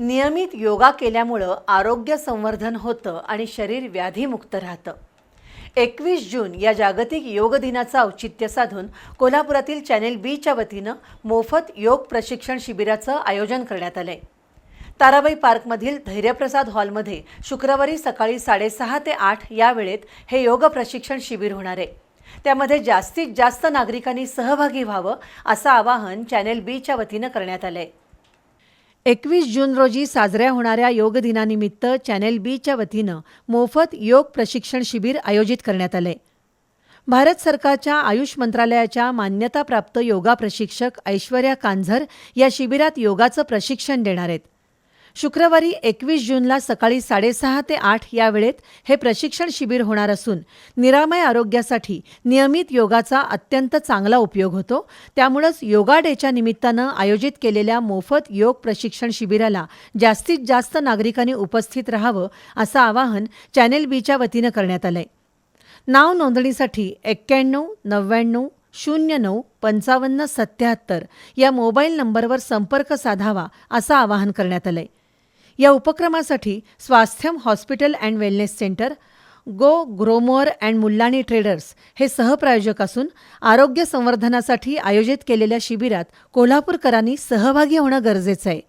नियमित योगा केल्यामुळं आरोग्य संवर्धन होतं आणि शरीर व्याधीमुक्त राहतं. एकवीस जून या जागतिक योग दिनाचं औचित्य साधून कोल्हापुरातील चॅनेल बीच्या वतीनं मोफत योग प्रशिक्षण शिबिराचं आयोजन करण्यात आलंय. ताराबाई पार्कमधील धैर्यप्रसाद हॉलमध्ये शुक्रवारी सकाळी साडेसहा ते आठ या वेळेत हे योग प्रशिक्षण शिबिर होणार आहे. त्यामध्ये जास्तीत जास्त नागरिकांनी सहभागी व्हावं असं आवाहन चॅनेल बीच्या वतीनं करण्यात आलं आहे एकवीस जून रोजी साजऱ्या होणाऱ्या योग दिनानिमित्त चॅनेल बीच्या वतीनं मोफत योग प्रशिक्षण शिबिर आयोजित करण्यात आले. भारत सरकारच्या आयुष मंत्रालयाच्या मान्यताप्राप्त योगा प्रशिक्षक ऐश्वर्या कांझर या शिबिरात योगाचं प्रशिक्षण देणार आहेत. शुक्रवारी एकवीस जूनला सकाळी साडेसहा ते आठ या वेळेत हे प्रशिक्षण शिबिर होणार असून निरामय आरोग्यासाठी नियमित योगाचा अत्यंत चांगला उपयोग होतो. त्यामुळंच योगा डेच्या निमित्तानं आयोजित केलेल्या मोफत योग प्रशिक्षण शिबिराला जास्तीत जास्त नागरिकांनी उपस्थित राहावं असं आवाहन चॅनेल बीच्या वतीनं करण्यात आलंय. नाव नोंदणीसाठी एक्क्याण्णव नव्याण्णव शून्य नऊ पंचावन्न सत्याहत्तर या मोबाईल नंबरवर संपर्क साधावा असं आवाहन करण्यात आलंय. या उपक्रमासाठी Swasthyam hospital and wellness centre go Gromor and Mullani traders हे सहप्रायोजक असून आरोग्य संवर्धनासाठी आयोजित केलेल्या शिबिरात कोल्हापूरकरांनी सहभागी होणं गरजेचं आहे.